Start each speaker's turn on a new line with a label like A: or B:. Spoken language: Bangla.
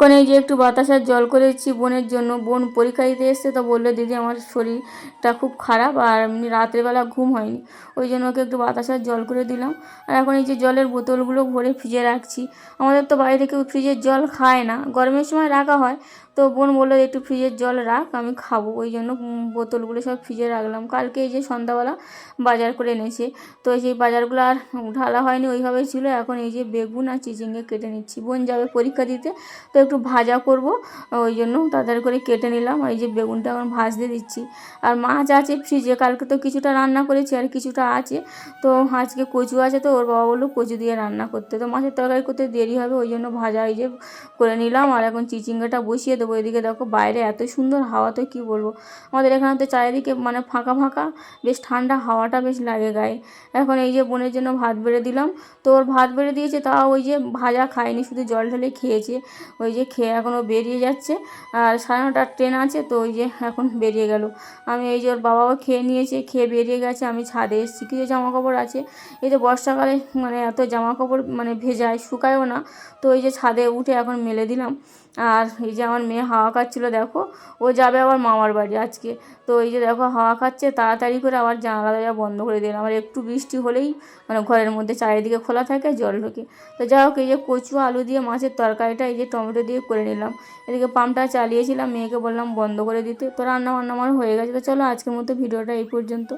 A: এখন এই যে একটু বাতাসার জল করেছি বোনের জন্য। বোন পরীক্ষা দিতে এসছে তো বলল, দিদি, আমার শরীরটা খুব খারাপ আর এমনি রাত্রেবেলা ঘুম হয়নি। ওই জন্য ওকে একটু বাতাসার জল করে দিলাম। আর এখন এই যে জলের বোতলগুলো ভরে ফ্রিজে রাখছি। আমাদের তো বাইরে কেউ ফ্রিজের জল খায় না। গরমের সময় রাখা হয়। তো বোন বলল একটু ফ্রিজের জল রাখ, আমি খাব। ওই জন্য বোতলগুলো সব ফ্রিজে রাখলাম। কালকে এই যে সন্ধ্যাবেলা বাজার করে এনেছে। তো সেই বাজারগুলো আর ঢালা হয়নি, ওইভাবেই ছিল। এখন এই যে বেগুন আর চিচিঙ্গে কেটে নিচ্ছি। বোন যাবে পরীক্ষা দিতে, তো একটু ভাজা করব। ওই জন্য তাড়াতাড়ি করে কেটে নিলাম। এই যে বেগুনটা এখন ভাজতে দিচ্ছি। আর মাছ আছে ফ্রিজে কালকে তো কিছুটা রান্না করেছি, আর কিছুটা আছে। তো আজকে কচু আছে, তো ওর বাবা বলল কচু দিয়ে রান্না করতে। তো মাছের তরকারি করতে দেরি হবে, ওই জন্য ভাজা এই যে করে নিলাম। আর এখন চিচিঙ্গাটা বসিয়ে দেবো। এদিকে দেখো বাইরে এত সুন্দর হাওয়া তো কী বলব? আমাদের এখানে তো চারিদিকে মানে ফাঁকা ফাঁকা, বেশ ঠান্ডা হাওয়াটা বেশ লাগে গায়ে। এখন এই যে বোনের জন্য ভাত বেড়ে দিলাম, তো ওর ভাত বেড়ে দিয়েছে তা ওই যে ভাজা খায়নি, শুধু জল ঢেলে খেয়েছে। ওই যে খেয়ে এখনও বেরিয়ে যাচ্ছে, আর সাড়ে নটার ট্রেন আছে, তো ওই যে এখন বেরিয়ে গেল। আমি এই যে ওর বাবাও খেয়ে নিয়েছে, খেয়ে বেরিয়ে গেছে, আমি ছাদে এসেছি। কিছু জামা কাপড় আছে, এই যে বর্ষাকালে মানে এত জামা কাপড় মানে ভেজায়, শুকায়ও না, তো ওই যে ছাদে উঠে এখন মেলে দিলাম। আর এই যে আমার মেয়ে হাওয়া খাচ্ছিলো, দেখো। ও যাবে আবার মামার বাড়ি আজকে। তো এই যে দেখো, হাওয়া খাচ্ছে, তাড়াতাড়ি করে আবার জানালা দরজা বন্ধ করে দিলাম। আর একটু বৃষ্টি হলেই মানে ঘরের মধ্যে চারিদিকে খোলা থাকে, জল ঢোকে। তো যাই হোক, এই যে কচু আলু দিয়ে মাছের তরকারিটা এই যে টমেটো দিয়ে করে নিলাম। এদিকে পাম্পটা চালিয়েছিলাম, মেয়েকে বললাম বন্ধ করে দিতে। তো রান্না বান্না আমার হয়ে গেছে। তো চলো আজকের মতো ভিডিওটা এই পর্যন্ত।